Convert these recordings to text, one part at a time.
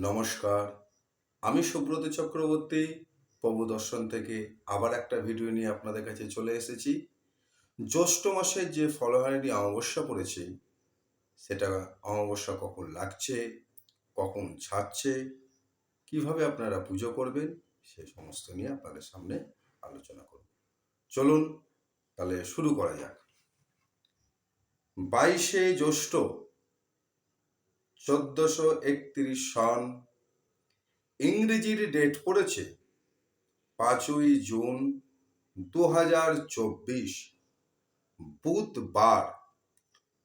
নমস্কার। আমি সুব্রত চক্রবর্তী প্রভু দর্শন থেকে আবার একটা ভিডিও নিয়ে আপনাদের কাছে চলে এসেছি। জ্যৈষ্ঠ মাসের যে ফলহারিণী অমাবস্যা পড়েছে, সেটা অমাবস্যা কখন লাগছে, কখন ছাড়ছে, কীভাবে আপনারা পুজো করবেন, সে সমস্ত নিয়ে আপনাদের সামনে আলোচনা করব। চলুন তাহলে শুরু করা যাক। বাইশে জ্যৈষ্ঠ চোদ্দশো একত্রিশ সন। ইংরেজির ডেট পড়েছে পাঁচই জুন দু হাজার চব্বিশ, বুধবার,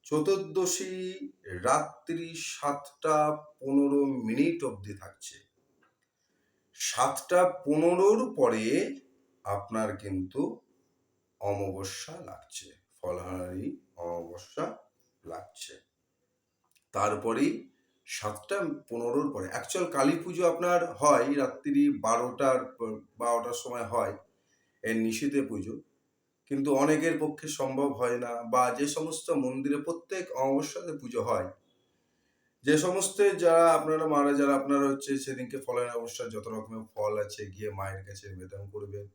চতুর্দশী রাত্রি সাতটা পনেরো মিনিট অবধি থাকছে। সাতটা পনেরোর পরে আপনার কিন্তু অমাবস্যা লাগছে, ফলহারি অমাবস্যা লাগছে। তারপরেই সাতটা পনেরোর পরে অ্যাকচুয়াল কালী পুজো আপনার হয় রাত্রি বারোটার বারোটার সময় হয় এর নিশীতে পুজো। কিন্তু অনেকের পক্ষে সম্ভব হয় না বা যে সমস্ত মন্দিরে প্রত্যেক অমাবস্যাতে পুজো হয়, যে সমস্ত যারা আপনারা মারা, যারা আপনারা হচ্ছে সেদিনকে ফলের অবস্থায় যত রকমের ফল আছে গিয়ে মায়ের কাছে নিবেদন করবেন।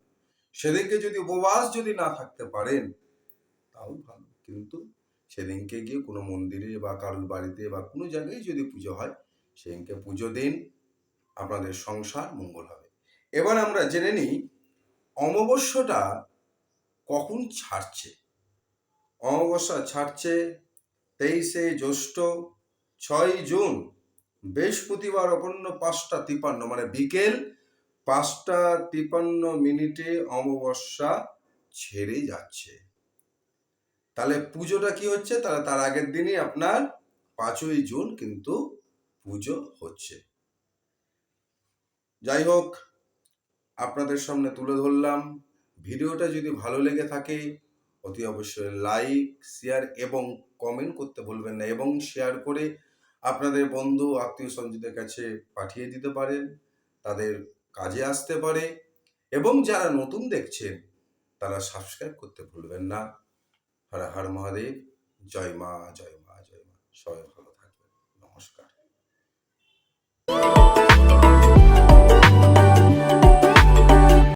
সেদিনকে যদি উপবাস যদি না থাকতে পারেন, তাও ভালো। কিন্তু সেদিনকে গিয়ে কোনো মন্দিরে বা কারুর বাড়িতে বা কোনো জায়গায় যদি পুজো হয়, সেদিনকে পুজো দিন, আপনাদের সংসার মঙ্গল হবে। এবার আমরা জেনে নিই, অমাবস্যাটা কখন ছাড়ছে? অমাবস্যা ছাড়ছে তেইশে জ্যৈষ্ঠ ছয় জুন, বৃহস্পতিবার অপন্ন পাঁচটা তিপান্ন মানে বিকেল পাঁচটা তিপান্ন মিনিটে অমাবস্যা ছেড়ে যাচ্ছে। তাহলে পুজোটা কি হচ্ছে? তাহলে তার আগের দিনই আপনার পাঁচই জুন কিন্তু পুজো হচ্ছে। যাই হোক, আপনাদের সামনে তুলে ধরলাম। ভিডিওটা যদি ভালো লেগে থাকে, অতি অবশ্যই লাইক, শেয়ার এবং কমেন্ট করতে ভুলবেন না এবং শেয়ার করে আপনাদের বন্ধু, আত্মীয় স্বজনদের কাছে পাঠিয়ে দিতে পারেন। তাদের কাজে আসতে পারে। এবং যারা নতুন দেখছেন, তারা সাবস্ক্রাইব করতে ভুলবেন না। হর হর মহাদেব। জয় মা জয় মা জয় মা। সবাই ভালো থাকবেন। নমস্কার।